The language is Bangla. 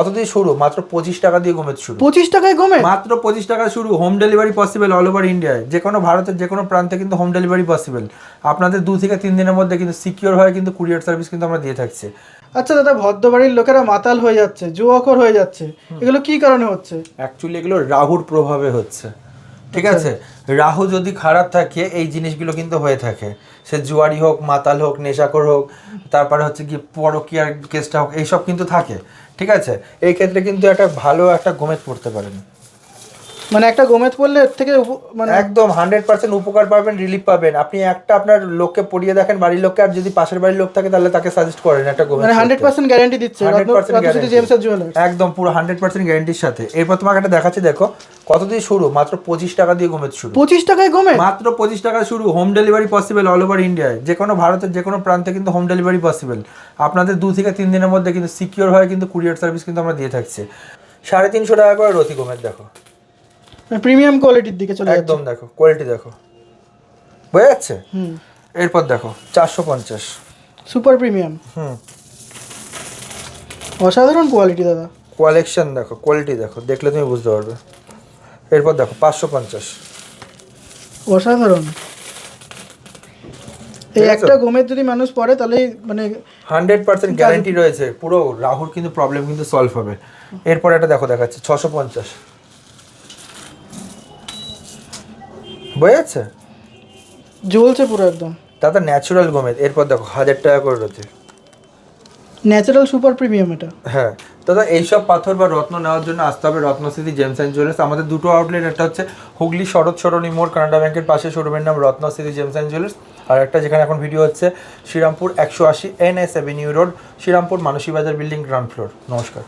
কত দিয়ে শুরু? মাত্র পঁচিশ টাকা দিয়ে গোমেদ শুরু। পঁচিশ টাকায় গমে মাত্র পঁচিশ টাকা শুরু home delivery possible all over ইন্ডিয়ায় যে কোনো ভারতের যে কোনো প্রান্তে কিন্তু হোম ডেলিভারি পসিবল আপনাদের দু থেকে তিন দিনের মধ্যে কিন্তু সিকিওর হয় কিন্তু কুরিয়ার সার্ভিস কিন্তু আমরা দিয়ে থাকছি। আচ্ছা দাদা ভদ্রবাড়ির লোকেরা মাতাল হয়ে যাচ্ছে জুয়াকর হয়ে যাচ্ছে। এগুলো কি কারণে হচ্ছে? অ্যাকচুয়ালি এগুলো রাহুর প্রভাবে হচ্ছে। ঠিক আছে? রাহু যদি খারাপ থাকে, এই জিনিসগুলো কিন্তু হয়ে থাকে। সে জুয়ারি হোক, মাতাল হোক নেশাকর হোক, তারপরে হচ্ছে কি পরকিয়ার কেসটা হোক, এইসব কিন্তু থাকে। ঠিক আছে? এই ক্ষেত্রে কিন্তু একটা ভালো একটা গোমেট পড়তে পারেন মানে একটা গোমেদ পড়লে এর থেকে মানে একদম হান্ড্রেড পার্সেন্ট উপকার পাবেন রিলিফ পাবেন। আপনি একটা আপনার লোককে পড়িয়ে দেখেন বাড়ির লোককে আর যদি পাশের বাড়ির লোক থাকে তাহলে তাকে সাজেস্ট করেন একটা গোমেদ মানে হান্ড্রেড পার্সেন্ট গ্যারান্টি দিচ্ছে 100% guarantee। জেমসের জুয়েলার্স একদম পুরো হান্ড্রেড পার্সেন্ট গ্যারেন্টির সাথে। এরপর তোমাকে একটা দেখাচ্ছি দেখো কত দিয়ে শুরু? মাত্র পঁচিশ টাকা দিয়ে গোমেদ শুরু। পঁচিশ টাকায় গমে মাত্র পঁচিশ টাকা শুরু home delivery possible all over ইন্ডিয়ায় যে। কোনো ভারতের যে কোনো প্রান্তে কিন্তু হোম ডেলিভারি পসিবল আপনাদের দু থেকে তিন দিনের মধ্যে কিন্তু সিকিওর হয় কিন্তু কুরিয়ার সার্ভিস কিন্তু আমরা দিয়ে থাকছি। সাড়ে তিনশো টাকা করে রতি গোমেদ দেখো। প্রিমিয়াম কোয়ালিটির দিকে চলে একদম দেখো কোয়ালিটি দেখো। বোঝা যাচ্ছে? হুম। এরপর দেখো চারশো পঞ্চাশ। সুপার প্রিমিয়াম হুম। অসাধারণ কোয়ালিটি দাদা। কোয়ালেকশন দেখো কোয়ালিটি দেখো দেখলে তুমি বুঝতে পারবে। এরপর দেখো পাঁচশো পঞ্চাশ। অসাধারণ। এই একটা গোমেদ যদি মানুষ পড়ে তাহলে মানে হান্ড্রেড পার্সেন্ট গ্যারান্টি রয়েছে। পুরো রাহুর কিন্তু প্রবলেম কিন্তু সলভ হবে। এরপর এটা দেখো দেখাচ্ছে ছশো পঞ্চাশ। বোঝা যাচ্ছে জ্বলছে পুরো একদম। দাদা ন্যাচুরাল গোমেদ এরপর দেখো হাজার টাকা করে রয়েছে ন্যাচারাল সুপার প্রিমিয়াম এটা। হ্যাঁ দাদা এইসব পাথর বা রত্ন নেওয়ার জন্য আসতে হবে রত্নস্থিতি জেমস অ্যান্ড জুয়েলার্স। আমাদের দুটো আউটলেট একটা হচ্ছে হুগলি শরৎ সরণী মোড় কানাডা ব্যাংকের পাশে শোরুমের নাম রত্নস্থিতি জেমস অ্যান্ড জুয়েলার্স। আর একটা যেখানে এখন ভিডিও হচ্ছে শ্রীরামপুর একশো আশি N S avenue road Serampore Manasi Bazar building ground floor. নমস্কার।